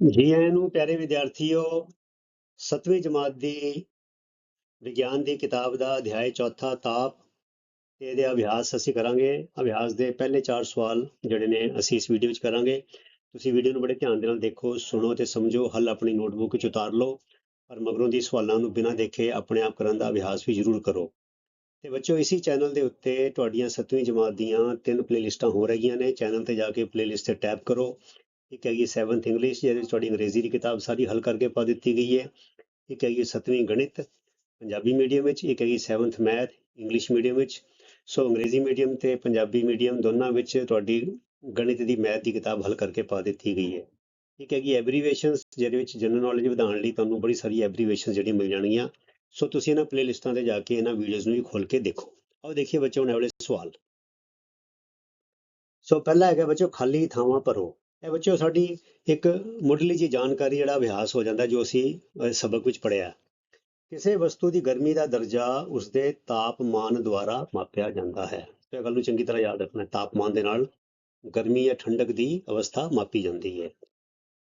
ਜੀ ਆਇਆਂ ਨੂੰ ਪਿਆਰੇ ਵਿਦਿਆਰਥੀਓ 7ਵੀਂ ਜਮਾਤ ਦੀ ਵਿਗਿਆਨ ਦੀ ਕਿਤਾਬ ਦਾ ਅਧਿਆਇ ਚੌਥਾ ਤਾਪ, ਤੇ ਇਹਦੇ ਅਭਿਆਸ ਅਸੀਂ ਕਰਾਂਗੇ। ਅਭਿਆਸ ਦੇ ਪਹਿਲੇ ਚਾਰ ਸਵਾਲ ਜਿਹੜੇ ਨੇ ਅਸੀਂ ਇਸ ਵੀਡੀਓ ਵਿੱਚ ਕਰਾਂਗੇ। ਤੁਸੀਂ ਵੀਡੀਓ ਨੂੰ ਬੜੇ ਧਿਆਨ ਦੇ ਨਾਲ ਦੇਖੋ, ਸੁਣੋ ਤੇ ਸਮਝੋ, ਹੱਲ ਆਪਣੀ ਨੋਟਬੁੱਕ ਵਿੱਚ ਉਤਾਰ ਲਓ, ਪਰ ਮਗਰੋਂ ਦੀ ਸਵਾਲਾਂ ਨੂੰ ਬਿਨਾਂ ਦੇਖੇ ਆਪਣੇ ਆਪ ਕਰਨ ਦਾ ਅਭਿਆਸ ਵੀ ਜ਼ਰੂਰ ਕਰੋ। ਤੇ ਬੱਚਿਓ, ਇਸੇ ਚੈਨਲ ਦੇ ਉੱਤੇ ਤੁਹਾਡੀਆਂ 7ਵੀਂ ਜਮਾਤ ਦੀਆਂ ਤਿੰਨ ਪਲੇਲਿਸਟਾਂ ਹੋ ਰਹੀਆਂ ਨੇ। ਚੈਨਲ ਤੇ ਜਾ ਕੇ ਪਲੇਲਿਸਟ ਤੇ ਟੈਪ ਕਰੋ। ਇੱਕ ਹੈਗੀ 7th ਇੰਗਲਿਸ਼ ਜਿਹਦੇ ਵਿੱਚ ਤੁਹਾਡੀ ਅੰਗਰੇਜ਼ੀ ਦੀ ਕਿਤਾਬ ਸਾਰੀ ਹੱਲ ਕਰਕੇ ਪਾ ਦਿੱਤੀ ਗਈ ਹੈ ਇੱਕ ਹੈਗੀ 7ਵੀਂ ਗਣਿਤ ਪੰਜਾਬੀ ਮੀਡੀਅਮ ਵਿੱਚ ਇੱਕ ਹੈਗੀ 7th ਮੈਥ ਇੰਗਲਿਸ਼ ਮੀਡੀਅਮ ਵਿੱਚ ਸੋ ਅੰਗਰੇਜ਼ੀ ਮੀਡੀਅਮ ਤੇ ਪੰਜਾਬੀ ਮੀਡੀਅਮ ਦੋਨਾਂ ਵਿੱਚ ਤੁਹਾਡੀ ਗਣਿਤ ਦੀ ਮੈਥ ਦੀ ਕਿਤਾਬ ਹੱਲ ਕਰਕੇ ਪਾ ਦਿੱਤੀ ਗਈ ਹੈ ਇੱਕ ਹੈਗੀ ਐਬਰੀਵੇਸ਼ਨਸ ਜਿਹਦੇ ਵਿੱਚ ਜਨਰਲ ਨੌਲੇਜ ਵਧਾਉਣ ਲਈ ਤੁਹਾਨੂੰ ਬੜੀ ਸਾਰੀ ਐਬਰੀਵੇਸ਼ਨ ਜਿਹੜੀਆਂ ਮਿਲ ਜਾਣਗੀਆਂ ਸੋ ਤੁਸੀਂ ਇਹਨਾਂ ਪਲੇਲਿਸਟਾਂ ਤੇ ਜਾ ਕੇ ਇਹਨਾਂ ਵੀਡੀਓਜ਼ ਨੂੰ ਵੀ ਖੋਲ ਕੇ ਦੇਖੋ ਆਓ ਦੇਖੀਏ ਬੱਚਿਓ ਹੁਣ ਇਹ ਸਵਾਲ ਸੋ ਪਹਿਲਾ ਹੈਗਾ ਬੱਚੋ ਖਾਲੀ ਥਾਵਾਂ ਭਰੋ ਇਹ ਬੱਚਿਓ, ਸਾਡੀ ਇੱਕ ਮੁੱਢਲੀ ਜੀ ਜਾਣਕਾਰੀ, ਜਿਹੜਾ ਅਭਿਆਸ ਹੋ ਜਾਂਦਾ ਜੋ ਅਸੀਂ ਸਬਕ ਵਿੱਚ ਪੜ੍ਹਿਆ। ਕਿਸੇ ਵਸਤੂ ਦੀ ਗਰਮੀ ਦਾ ਦਰਜਾ ਉਸਦੇ ਤਾਪਮਾਨ ਦੁਆਰਾ ਮਾਪਿਆ ਜਾਂਦਾ ਹੈ। ਤੇ ਇਹ ਗੱਲ ਨੂੰ ਚੰਗੀ ਤਰ੍ਹਾਂ ਯਾਦ ਰੱਖਣਾ ਤਾਪਮਾਨ ਦੇ ਨਾਲ ਗਰਮੀ ਜਾਂ ਠੰਡਕ ਦੀ ਅਵਸਥਾ ਮਾਪੀ ਜਾਂਦੀ ਹੈ।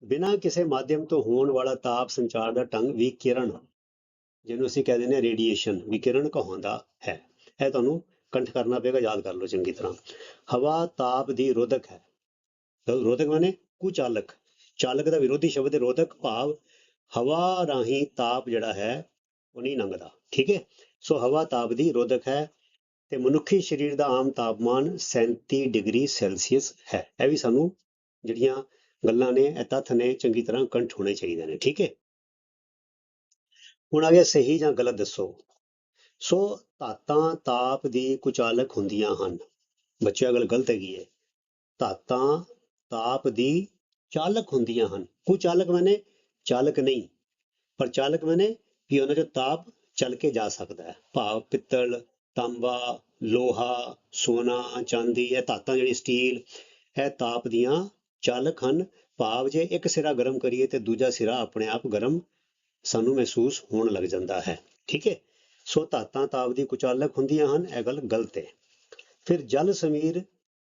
ਬਿਨਾਂ ਕਿਸੇ ਮਾਧਿਅਮ ਤੋਂ ਹੋਣ ਵਾਲਾ ਤਾਪ ਸੰਚਾਰ ਦਾ ਢੰਗ ਵਿਕਿਰਣ, ਜਿਹਨੂੰ ਅਸੀਂ ਕਹਿੰਦੇ ਨੇ ਰੇਡੀਏਸ਼ਨ, ਵਿਕਿਰਣ ਕਹਾਉਂਦਾ ਹੈ। ਇਹ ਤੁਹਾਨੂੰ ਕੰਠ ਕਰਨਾ ਪਏਗਾ, ਯਾਦ ਕਰ ਲਓ ਚੰਗੀ ਤਰ੍ਹਾਂ। ਹਵਾ ਤਾਪ ਦੀ ਰੋਧਕ ਹੈ। ਰੋਧਕ ਮਾਨੇ ਕੁਚਾਲਕ, ਚਾਲਕ ਦਾ ਵਿਰੋਧੀ ਸ਼ਬਦ ਹੈ ਰੋਧਕ ਭਾਵ ਹਵਾ ਰਾਹੀਂ ਤਾਪ ਜਿਹੜਾ ਹੈ, ਉਹ ਨਹੀਂ ਲੰਘਦਾ, ਠੀਕ ਹੈ? ਸੋ ਹਵਾ ਤਾਪ ਦੀ ਰੋਧਕ ਹੈ ਤੇ ਮਨੁੱਖੀ ਸਰੀਰ ਦਾ ਆਮ ਤਾਪਮਾਨ 37 ਡਿਗਰੀ ਸੈਲਸੀਅਸ ਹੈ। ਇਹ ਵੀ ਸਾਨੂੰ ਜਿਹੜੀਆਂ ਗੱਲਾਂ ਨੇ, ਇਹ ਤੱਥ ਨੇ, ਚੰਗੀ ਤਰ੍ਹਾਂ ਕੰਠ ਹੋਣੇ ਚਾਹੀਦੇ ਨੇ, ਠੀਕ ਹੈ? ਹੁਣ ਆ ਗਿਆ ਸਹੀ ਜਾਂ ਗਲਤ ਦੱਸੋ। ਸੋ ਧਾਤਾਂ ਤਾਪ ਦੀ ਕੁਚਾਲਕ ਹੁੰਦੀਆਂ ਹਨ। ਬੱਚਿਆਂ ਗੱਲ ਗਲਤ ਹੈਗੀ ਹੈ। ਧਾਤਾਂ ਤਾਪ ਦੀ ਚਾਲਕ ਹੁੰਦੀਆਂ ਹਨ। ਕੁਚਾਲਕ ਮਾਨੇ? ਚਾਲਕ ਨਹੀਂ। ਪਰ ਚਾਲਕ ਮਾਨੇ ਕਿ ਉਹਨਾਂ ਚੋਂ ਤਾਪ ਚੱਲ ਕੇ ਜਾ ਸਕਦਾ ਹੈ। ਭਾਵ ਪਿੱਤਲ, ਤਾਂਬਾ, ਲੋਹਾ, ਸੋਨਾ, ਚਾਂਦੀ, ਇਹ ਧਾਤਾਂ ਜਿਹੜੀ ਸਟੀਲ, ਇਹ ਤਾਪ ਦੀਆਂ ਚਾਲਕ ਹਨ। ਭਾਵ ਜੇ ਇੱਕ ਸਿਰਾ ਗਰਮ ਕਰੀਏ ਤੇ ਦੂਜਾ ਸਿਰਾ ਆਪਣੇ ਆਪ ਗਰਮ ਸਾਨੂੰ ਮਹਿਸੂਸ ਹੋਣ ਲੱਗ ਜਾਂਦਾ ਹੈ। ਠੀਕ ਹੈ? ਸੋ ਧਾਤਾਂ ਤਾਪ ਦੀ ਕੁਚਾਲਕ ਹੁੰਦੀਆਂ ਹਨ, ਇਹ ਗੱਲ ਗਲਤ ਹੈ। ਫਿਰ ਜਲ ਸਮੀਰ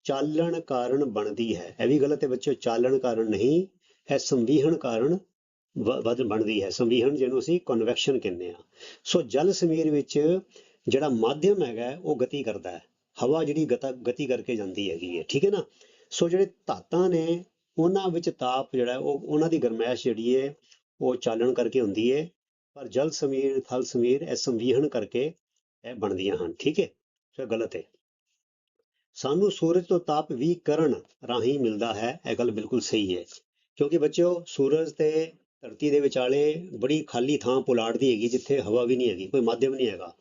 ਚਾਲਣ ਕਾਰਨ ਬਣਦੀ ਹੈ। ਇਹ ਵੀ ਗਲਤ ਹੈ ਬੱਚਿਓ, ਚਾਲਣ ਕਾਰਨ ਨਹੀਂ, ਇਹ ਸੰਵੀਹਣ ਕਾਰਨ ਵ- ਵਧ, ਬਣਦੀ ਹੈ। ਸੰਵੀਹਣ ਜਿਹਨੂੰ ਅਸੀਂ ਕਨਵੈਕਸ਼ਨ ਕਹਿੰਦੇ ਆ ਸੋ ਜਲ ਸਮੀਰ ਵਿੱਚ ਜਿਹੜਾ ਮਾਧਿਅਮ ਹੈਗਾ, ਉਹ ਗਤੀ ਕਰਦਾ ਹੈ। ਹਵਾ ਜਿਹੜੀ ਗਤਾ, ਗਤੀ ਕਰਕੇ ਜਾਂਦੀ ਹੈਗੀ ਹੈ। ਠੀਕ ਹੈ ਨਾ? ਸੋ ਜਿਹੜੇ ਧਾਤਾਂ ਨੇ, ਉਹਨਾਂ ਵਿੱਚ ਤਾਪ ਜਿਹੜਾ, ਉਹ ਉਹਨਾਂ ਦੀ ਗਰਮੈਸ਼ ਜਿਹੜੀ ਹੈ, ਉਹ ਚਾਲਣ ਕਰਕੇ ਹੁੰਦੀ ਹੈ। ਪਰ ਜਲ ਸਮੀਰ, ਥਲ ਸਮੀਰ ਇਹ ਸੰਵੀਹਣ ਕਰਕੇ ਇਹ ਬਣਦੀਆਂ ਹਨ। ਠੀਕ ਹੈ? ਸੋ ਗਲਤ ਹੈ। ਸਾਨੂੰ ਸੂਰਜ ਤੋਂ ਤਾਪ ਵੀ ਕਰਨ ਰਾਹੀਂ ਮਿਲਦਾ ਹੈ, ਇਹ ਗੱਲ ਬਿਲਕੁਲ ਸਹੀ ਹੈ। ਕਿਉਂਕਿ ਬੱਚਿਓ, ਸੂਰਜ ਤੇ ਧਰਤੀ ਦੇ ਵਿਚਾਲੇ ਬੜੀ ਖਾਲੀ ਥਾਂ ਪੁਲਾੜ ਦੀ ਹੈਗੀ, ਜਿੱਥੇ ਹਵਾ ਵੀ ਨਹੀਂ ਹੈਗੀ, ਕੋਈ ਮਾਧਿਅਮ ਨਹੀਂ ਹੈਗਾ।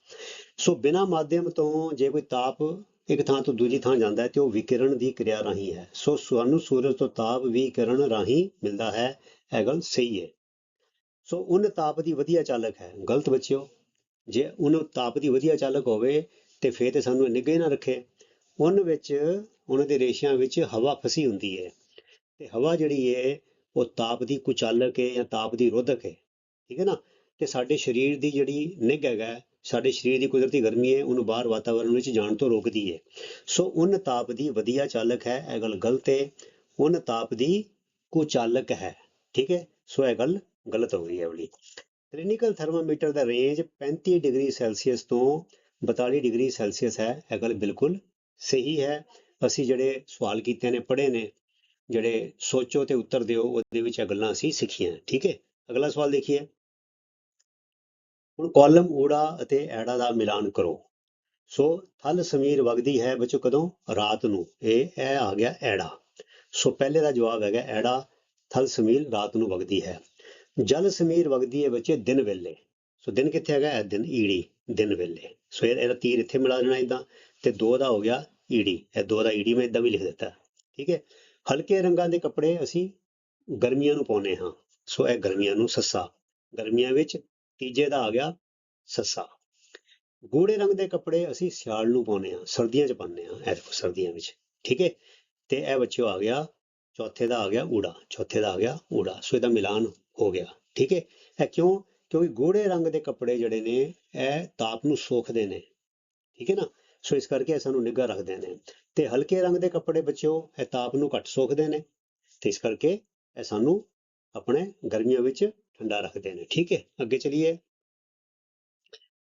ਸੋ ਬਿਨਾਂ ਮਾਧਿਅਮ ਤੋਂ ਜੇ ਕੋਈ ਤਾਪ ਇੱਕ ਥਾਂ ਤੋਂ ਦੂਜੀ ਥਾਂ ਜਾਂਦਾ ਹੈ, ਤੇ ਉਹ ਵਿਕਿਰਣ ਦੀ ਕਿਰਿਆ ਰਾਹੀਂ ਹੈ। ਸੋ ਸਾਨੂੰ ਸੂਰਜ ਤੋਂ ਤਾਪ ਵਿਕਿਰਣ ਰਾਹੀਂ ਮਿਲਦਾ ਹੈ, ਇਹ ਗੱਲ ਸਹੀ ਹੈ। ਸੋ ਉਹਨ ਤਾਪ ਦੀ ਵਧੀਆ ਚਾਲਕ ਹੈ। ਗਲਤ ਬੱਚਿਓ, ਜੇ ਉਹਨ ਤਾਪ ਦੀ ਵਧੀਆ ਚਾਲਕ ਹੋਵੇ, ਤੇ ਫੇਰ ਤੇ ਸਾਨੂੰ ਨਿੱਘੇ ਨਾ ਰੱਖੇ। ਉਹਨ ਵਿੱਚ ਉਹਨਾਂ ਦੇ ਰੇਸ਼ਿਆਂ ਵਿੱਚ ਹਵਾ ਫਸੀ ਹੁੰਦੀ ਹੈ। ਤੇ ਹਵਾ ਜਿਹੜੀ ਹੈ, ਉਹ ਤਾਪ ਦੀ ਕੁਚਾਲਕ ਹੈ ਜਾਂ ਤਾਪ ਦੀ ਰੋਧਕ ਹੈ। ਠੀਕ ਹੈ ਨਾ? ਤੇ ਸਾਡੇ ਸਰੀਰ ਦੀ ਜਿਹੜੀ ਨਿੱਘ ਹੈਗਾ, ਸਾਡੇ ਸਰੀਰ ਦੀ ਕੁਦਰਤੀ ਗਰਮੀ ਹੈ, ਉਹਨੂੰ ਬਾਹਰ ਵਾਤਾਵਰਣ ਵਿੱਚ ਜਾਣ ਤੋਂ ਰੋਕਦੀ ਹੈ। ਸੋ ਉਹਨ ਤਾਪ ਦੀ ਵਧੀਆ ਚਾਲਕ ਹੈ, ਇਹ ਗੱਲ ਗਲਤ ਹੈ। ਉਹਨ ਤਾਪ ਦੀ ਕੁਚਾਲਕ ਹੈ। ਠੀਕ ਹੈ? ਸੋ ਇਹ ਗੱਲ ਗਲਤ ਹੋ ਗਈ ਹੈ ਵਾਲੀ ਕਲੀਨਿਕਲ ਥਰਮਾਮੀਟਰ ਦਾ ਰੇਂਜ 35 ਡਿਗਰੀ ਸੈਲਸੀਅਸ ਤੋਂ 42 ਡਿਗਰੀ ਸੈਲਸੀਅਸ ਹੈ, ਇਹ ਗੱਲ ਬਿਲਕੁਲ ਸਹੀ ਹੈ। ਅਸੀਂ ਜਿਹੜੇ ਸਵਾਲ ਕੀਤੇ ਨੇ, ਪੜ੍ਹੇ ਨੇ, ਜਿਹੜੇ ਸੋਚੋ ਤੇ ਉੱਤਰ ਦਿਓ, ਉਹਦੇ ਵਿੱਚ ਇਹ ਗੱਲਾਂ ਅਸੀਂ ਸਿੱਖੀਆਂ ਠੀਕ ਹੈ। ਅਗਲਾ ਸਵਾਲ ਦੇਖੀਏ। ਹੁਣ ਕਾਲਮ ਊੜਾ ਅਤੇ ਐੜਾ ਦਾ ਮਿਲਾਨ ਕਰੋ। ਸੋ ਥਲ ਸਮੀਰ ਵਗਦੀ ਹੈ ਬੱਚੋ ਕਦੋਂ? ਰਾਤ ਨੂੰ। ਇਹ ਇਹ ਆ ਗਿਆ ਐੜਾ। ਸੋ ਪਹਿਲੇ ਦਾ ਜਵਾਬ ਹੈਗਾ ਐੜਾ, ਥਲ ਸਮੀਰ ਰਾਤ ਨੂੰ ਵਗਦੀ ਹੈ। ਜਲ ਸਮੀਰ ਵਗਦੀ ਹੈ ਬੱਚੇ ਦਿਨ ਵੇਲੇ। ਸੋ ਦਿਨ ਕਿੱਥੇ ਹੈਗਾ? ਇਹ ਦਿਨ ਈੜੀ, ਦਿਨ ਵੇਲੇ। ਸੋ ਇਹਦਾ ਤੀਰ ਇੱਥੇ ਮਿਲਾ ਦੇਣਾ ਇਦਾਂ ਤੇ ਦੋ ਦਾ ਹੋ ਗਿਆ ਈੜੀ ਇਹ ਦੋ ਦਾ ਈੜੀ ਮੈਂ ਇਦਾਂ ਵੀ ਲਿਖ ਦਿੱਤਾ। ਠੀਕ ਹੈ? ਹਲਕੇ ਰੰਗਾਂ ਦੇ ਕੱਪੜੇ ਅਸੀਂ ਗਰਮੀਆਂ ਨੂੰ ਪਾਉਨੇ ਹਾਂ। ਸੋ ਇਹ ਗਰਮੀਆਂ ਨੂੰ ਸੱਸਾ। ਗਰਮੀਆਂ ਵਿੱਚ ਤੀਜੇ ਦਾ ਆ ਗਿਆ ਸੱਸਾ। ਗੂੜੇ ਰੰਗ ਦੇ ਕੱਪੜੇ ਅਸੀਂ ਸਿਆਲ ਨੂੰ ਪਾਉਨੇ ਹਾਂ। ਸਰਦੀਆਂ 'ਚ ਪਾਉਂਦੇ ਹਾਂ ਇਹ ਦੇਖੋ ਸਰਦੀਆਂ ਵਿੱਚ। ਠੀਕ ਹੈ? ਤੇ ਇਹ ਬੱਚਿਓ ਆ ਗਿਆ। ਚੌਥੇ ਦਾ ਆ ਗਿਆ ਊੜਾ। ਚੌਥੇ ਦਾ ਆ ਗਿਆ ਊੜਾ। ਸੋ ਇਹਦਾ ਮਿਲਾਨ ਹੋ ਗਿਆ। ਠੀਕ ਹੈ? ਇਹ ਕਿਉਂ? ਕਿਉਂਕਿ ਗੂੜੇ ਰੰਗ ਦੇ ਕੱਪੜੇ ਜਿਹੜੇ ਨੇ, ਇਹ ਤਾਪ ਨੂੰ ਸੋਖਦੇ ਨੇ। ਠੀਕ ਹੈ ਨਾ? ਸੋ ਇਸ ਕਰਕੇ ਇਹ ਸਾਨੂੰ ਨਿੱਘਾ ਰੱਖਦੇ ਨੇ। ਤੇ ਹਲਕੇ ਰੰਗ ਦੇ ਕੱਪੜੇ ਬੱਚਿਓ, ਇਹ ਤਾਪ ਨੂੰ ਘੱਟ ਸੋਖਦੇ ਨੇ। ਤੇ ਇਸ ਕਰਕੇ ਇਹ ਸਾਨੂੰ ਆਪਣੇ ਗਰਮੀਆਂ ਵਿੱਚ ਠੰਡਾ ਰੱਖਦੇ ਨੇ। ਠੀਕ ਹੈ, ਅੱਗੇ ਚਲੀਏ।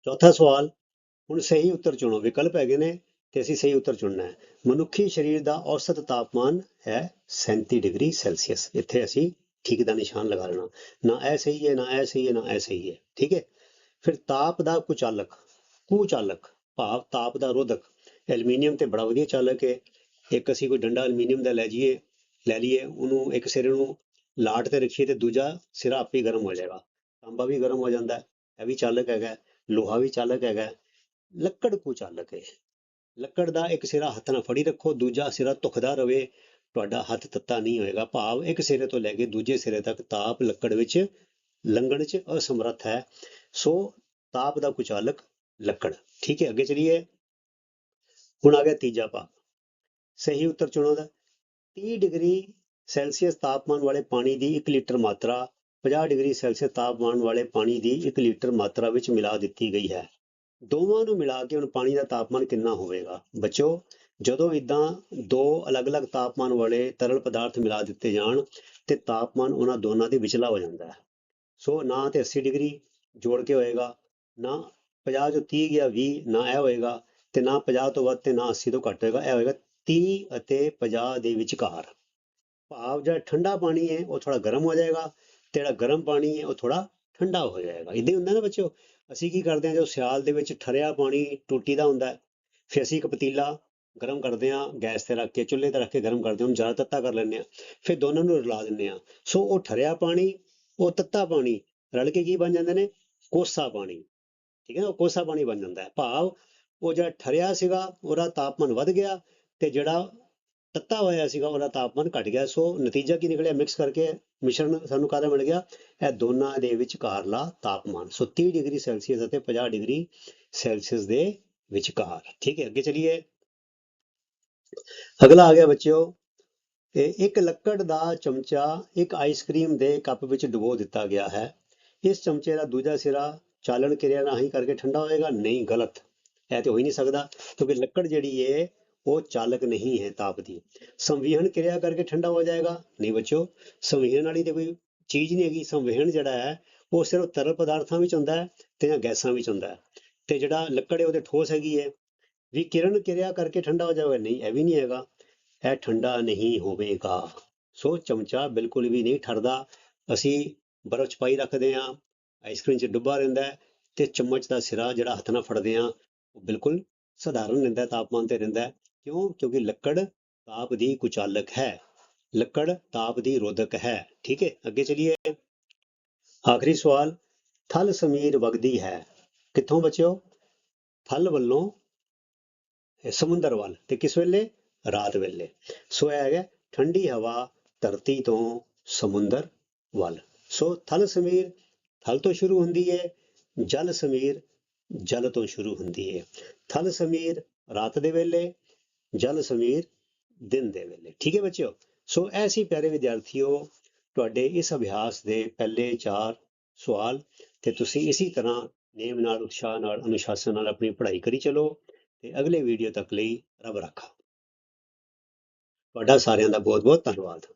ਚੌਥਾ ਸਵਾਲ, ਹੁਣ ਸਹੀ ਉੱਤਰ ਚੁਣੋ। ਵਿਕਲਪ ਹੈਗੇ ਨੇ ਤੇ ਅਸੀਂ ਸਹੀ ਉੱਤਰ ਚੁਣਨਾ ਹੈ। ਮਨੁੱਖੀ ਸਰੀਰ ਦਾ ਔਸਤ ਤਾਪਮਾਨ ਹੈ 37 ਡਿਗਰੀ ਸੈਲਸੀਅਸ। ਇੱਥੇ ਅਸੀਂ ਠੀਕ ਦਾ ਨਿਸ਼ਾਨ ਲਗਾ ਲੈਣਾ। ਨਾ ਇਹ ਸਹੀ ਹੈ, ਨਾ ਇਹ ਸਹੀ ਹੈ, ਨਾ ਇਹ ਸਹੀ ਹੈ। ਠੀਕ ਹੈ, ਫਿਰ ਤਾਪ ਦਾ ਕੁਚਾਲਕ ਕੁਚਾਲਕ। ਭਾਵ ਤਾਪ ਦਾ ਰੋਧਕ। ਐਲੂਮੀਨੀਅਮ ਤੇ ਬੜਾ ਵਧੀਆ ਚਾਲਕ ਹੈ ਇੱਕ ਅਸੀਂ ਕੋਈ ਡੰਡਾ ਐਲੂਮੀਨੀਅਮ ਦਾ ਲੈ ਜਾਈਏ, ਲੈ ਲਈਏ, ਉਹਨੂੰ ਇੱਕ ਸਿਰੇ ਨੂੰ ਲਾਟ ਤੇ ਰੱਖੀਏ ਤੇ ਦੂਜਾ ਸਿਰਾ ਆਪੇ ਗਰਮ ਹੋ ਜਾਏਗਾ। ਤਾਂਬਾ ਵੀ ਗਰਮ ਹੋ ਜਾਂਦਾ। ਇਹ ਵੀ ਚਾਲਕ ਹੈਗਾ, ਲੋਹਾ ਵੀ ਚਾਲਕ ਹੈਗਾ। ਲੱਕੜ ਕੋ ਚਾਲਕ ਹੈ ਲੱਕੜ ਦਾ ਇੱਕ ਸਿਰਾ ਹੱਥ ਨਾਲ ਫੜੀ ਰੱਖੋ, ਦੂਜਾ ਸਿਰਾ ਧੁਖਦਾ ਰਵੇ। ਤੁਹਾਡਾ ਹੱਥ ਤੱਤਾ ਨਹੀਂ ਹੋਏਗਾ। ਭਾਵ ਇੱਕ ਸਿਰੇ ਤੋਂ ਲੈ ਕੇ ਦੂਜੇ ਸਿਰੇ ਤੱਕ ਤਾਪ ਲੱਕੜ ਵਿੱਚ, ਲੰਘਣ 'ਚ ਅਸਮਰੱਥ ਹੈ। ਸੋ ਤਾਪ ਦਾ ਕੁਚਾਲਕ ਲੱਕੜ। ਠੀਕ ਹੈ, ਅੱਗੇ ਚਲੀਏ। ਹੁਣ ਆ ਗਿਆ ਤੀਜਾ ਭਾਗ। ਸਹੀ ਉੱਤਰ ਚੁਣੋ ਦਾ 30 ਡਿਗਰੀ ਸੈਲਸੀਅਸ ਤਾਪਮਾਨ ਵਾਲੇ ਪਾਣੀ ਦੀ 1 ਲੀਟਰ ਮਾਤਰਾ 50 ਡਿਗਰੀ ਸੈਲਸੀਅਸ ਤਾਪਮਾਨ ਵਾਲੇ ਪਾਣੀ ਦੀ 1 ਲੀਟਰ ਮਾਤਰਾ ਵਿੱਚ ਮਿਲਾ ਦਿੱਤੀ ਗਈ ਹੈ। ਦੋਵਾਂ ਨੂੰ ਮਿਲਾ ਕੇ ਹੁਣ ਪਾਣੀ ਦਾ ਤਾਪਮਾਨ ਕਿੰਨਾ ਹੋਵੇਗਾ? ਬੱਚੋ ਜਦੋਂ ਇਦਾਂ ਦੋ ਅਲੱਗ-ਅਲੱਗ ਤਾਪਮਾਨ ਵਾਲੇ ਤਰਲ ਪਦਾਰਥ ਮਿਲਾ ਦਿੱਤੇ ਜਾਣ ਤੇ ਤਾਪਮਾਨ ਉਹਨਾਂ ਦੋਨਾਂ ਦੇ ਵਿਚਲਾ ਹੋ ਜਾਂਦਾ ਹੈ। ਸੋ ਨਾ ਤੇ 80 ਡਿਗਰੀ ਜੋੜ ਕੇ ਹੋਏਗਾ, ਨਾ 50 ਚੋਂ 30 ਗਿਆ 20 ਨਾ ਇਹ ਹੋਏਗਾ ਤੇ ਨਾ 50 ਤੋਂ ਵੱਧ ਤੇ ਨਾ 80 ਤੋਂ ਘੱਟ ਹੋਏਗਾ, ਇਹ ਹੋਏਗਾ 30 ਅਤੇ 50 ਦੇ ਵਿਚਕਾਰ। ਭਾਵ ਜਿਹੜਾ ਠੰਡਾ ਪਾਣੀ ਹੈ, ਉਹ ਥੋੜਾ ਗਰਮ ਹੋ ਜਾਏਗਾ ਤੇ ਜਿਹੜਾ ਗਰਮ ਪਾਣੀ ਹੈ, ਉਹ ਥੋੜਾ ਠੰਡਾ ਹੋ ਜਾਏਗਾ। ਇਦਾਂ ਹੀ ਹੁੰਦਾ ਨਾ ਬੱਚਿਓ, ਅਸੀਂ ਕੀ ਕਰਦੇ ਹਾਂ ਜੋ ਸਿਆਲ ਦੇ ਵਿੱਚ ਠਰਿਆ ਪਾਣੀ ਟੂਟੀ ਦਾ ਹੁੰਦਾ ਹੈ, ਫਿਰ ਅਸੀਂ ਇੱਕ ਪਤੀਲਾ ਗਰਮ ਕਰਦੇ ਹਾਂ, ਗੈਸ ਤੇ ਰੱਖ ਕੇ, ਚੁੱਲ੍ਹੇ ਤੇ ਰੱਖ ਕੇ ਗਰਮ ਕਰਦੇ ਹਾਂ, ਉਹਨੂੰ ਜ਼ਿਆਦਾ ਤੱਤਾ ਕਰ ਲੈਂਦੇ ਹਾਂ, ਫਿਰ ਦੋਨਾਂ ਨੂੰ ਰਲਾ ਦਿੰਦੇ ਹਾਂ। ਸੋ ਉਹ ਠਰਿਆ ਪਾਣੀ, ਉਹ ਤੱਤਾ ਪਾਣੀ ਰਲ ਕੇ ਕੀ ਬਣ ਜਾਂਦੇ ਨੇ? ਕੋਸਾ ਪਾਣੀ। ਠੀਕ ਹੈ ਨਾ ਉਹ ਕੋਸਾ ਪਾਣੀ ਬਣ ਜਾਂਦਾ ਹੈ। ਭਾਵ ਉਹ ਜਿਹੜਾ ਠਰਿਆ ਸੀਗਾ, ਉਹਦਾ ਤਾਪਮਾਨ ਵੱਧ ਗਿਆ ਤੇ ਜਿਹੜਾ ਤੱਤਾ ਹੋਇਆ ਸੀਗਾ, ਉਹਦਾ ਤਾਪਮਾਨ ਘਟ ਗਿਆ। ਸੋ ਨਤੀਜਾ ਕੀ ਨਿਕਲਿਆ? ਮਿਕਸ ਕਰਕੇ ਮਿਸ਼ਰਣ ਸਾਨੂੰ ਕਾਹਦਾ ਮਿਲ ਗਿਆ? ਇਹ ਦੋਨਾਂ ਦੇ ਵਿਚਕਾਰਲਾ ਤਾਪਮਾਨ। ਸੋ 30 ਡਿਗਰੀ ਸੈਲਸੀਅਸ ਅਤੇ 50 ਡਿਗਰੀ ਸੈਲਸੀਅਸ ਦੇ ਵਿਚਕਾਰ। ਠੀਕ ਹੈ, ਅੱਗੇ ਚਲੀਏ। ਅਗਲਾ ਆ ਗਿਆ ਬੱਚਿਓ। ਇਹ ਇੱਕ ਲੱਕੜ ਦਾ ਚਮਚਾ ਇੱਕ ਆਈਸਕ੍ਰੀਮ ਦੇ ਕੱਪ ਵਿੱਚ ਡੁਬੋ ਦਿੱਤਾ ਗਿਆ ਹੈ। ਇਸ ਚਮਚੇ ਦਾ ਦੂਜਾ ਸਿਰਾ ਚਾਲਣ ਕਿਰਿਆ ਰਾਹੀਂ ਕਰਕੇ ਠੰਡਾ ਹੋਏਗਾ, ਨਹੀਂ ਗਲਤ। ਇਹ ਤੇ ਹੋ ਹੀ ਨਹੀਂ ਸਕਦਾ, ਕਿਉਂਕਿ ਲੱਕੜ ਜਿਹੜੀ ਹੈ ਉਹ ਚਾਲਕ ਨਹੀਂ ਹੈ ਤਾਪ ਦੀ। ਸੰਵਿਹਨ ਕਿਰਿਆ ਕਰਕੇ ਠੰਡਾ ਹੋ ਜਾਏਗਾ। ਨਹੀਂ ਬੱਚੋ ਸੰਵਿਹਨ ਵਾਲੀ ਤੇ ਕੋਈ ਚੀਜ਼ ਨਹੀਂ ਹੈਗੀ। ਸੰਵਿਹਨ ਜਿਹੜਾ ਹੈ, ਉਹ ਸਿਰਫ ਤਰਲ ਪਦਾਰਥਾਂ ਵਿੱਚ ਹੁੰਦਾ ਹੈ ਤੇ ਜਾਂ ਗੈਸਾਂ ਵਿੱਚ ਹੁੰਦਾ ਹੈ। ਤੇ ਜਿਹੜਾ ਲੱਕੜ ਹੈ, ਉਹਦੇ ਠੋਸ ਹੈਗੀ ਹੈ ਵੀ ਕਿਰਨ ਕਿਰਿਆ ਕਰਕੇ ਠੰਡਾ ਹੋ ਜਾਵੇਗਾ, ਨਹੀਂ, ਇਹ ਵੀ ਨਹੀਂ ਹੈਗਾ। ਇਹ ਠੰਡਾ ਨਹੀਂ ਹੋਵੇਗਾ। ਸੋ ਚਮਚਾ ਬਿਲਕੁਲ ਵੀ ਨਹੀਂ ਠਰਦਾ। ਅਸੀਂ ਬਰਫ਼ ਚ ਪਾਈ ਰੱਖਦੇ ਹਾਂ। ਆਈਸਕ੍ਰੀਮ ਚ ਡੁੱਬਾ ਰਹਿੰਦਾ ਹੈ ਤੇ ਚਮਚ ਦਾ ਸਿਰਾ ਜਿਹੜਾ ਹੱਥ ਨਾਲ ਫੜਦੇ ਹਾਂ ਉਹ ਬਿਲਕੁਲ ਸਧਾਰਨ ਰਹਿੰਦਾ ਹੈ, ਤਾਪਮਾਨ ਤੇ ਰਹਿੰਦਾ ਕਿਉਂ? ਕਿਉਂਕਿ ਲੱਕੜ ਤਾਪ ਦੀ ਕੁਚਾਲਕ ਹੈ। ਲੱਕੜ ਤਾਪ ਦੀ ਰੋਧਕ ਹੈ। ਠੀਕ ਹੈ? ਅੱਗੇ ਚਲੀਏ। ਆਖਰੀ ਸਵਾਲ ਥਲ ਸਮੀਰ ਵਗਦੀ ਹੈ। ਕਿੱਥੋਂ ਬਚਿਓ? ਥਲ ਵੱਲੋਂ ਸਮੁੰਦਰ ਵੱਲ ਤੇ ਕਿਸ ਵੇਲੇ? ਰਾਤ ਵੇਲੇ। ਸੋ ਹੈਗਾ ਠੰਡੀ ਹਵਾ ਧਰਤੀ ਤੋਂ ਸਮੁੰਦਰ ਵੱਲ। ਸੋ ਥਲ ਸਮੀਰ ਥਲ ਤੋਂ ਸ਼ੁਰੂ ਹੁੰਦੀ ਹੈ ਜਲ ਸਮੀਰ ਜਲ ਤੋਂ ਸ਼ੁਰੂ ਹੁੰਦੀ ਹੈ ਥਲ ਸਮੀਰ ਰਾਤ ਦੇ ਵੇਲੇ, ਜਲ ਸਮੀਰ ਦਿਨ ਦੇ ਵੇਲੇ। ਠੀਕ ਹੈ ਬੱਚਿਓ? ਸੋ ਐਸੀ ਪਿਆਰੇ ਵਿਦਿਆਰਥੀਓ, ਤੁਹਾਡੇ ਇਸ ਅਭਿਆਸ ਦੇ ਪਹਿਲੇ ਚਾਰ ਸਵਾਲ ਤੇ ਤੁਸੀਂ ਇਸੇ ਤਰ੍ਹਾਂ ਨੇਮ ਨਾਲ, ਉਤਸ਼ਾਹ ਨਾਲ, ਅਨੁਸ਼ਾਸਨ ਨਾਲ ਆਪਣੀ ਪੜ੍ਹਾਈ ਕਰੀ ਚਲੋ ਤੇ ਅਗਲੇ ਵੀਡੀਓ ਤੱਕ ਲਈ ਰੱਬ ਰਾਖਾ। ਤੁਹਾਡਾ ਸਾਰਿਆਂ ਦਾ ਬਹੁਤ ਬਹੁਤ ਧੰਨਵਾਦ।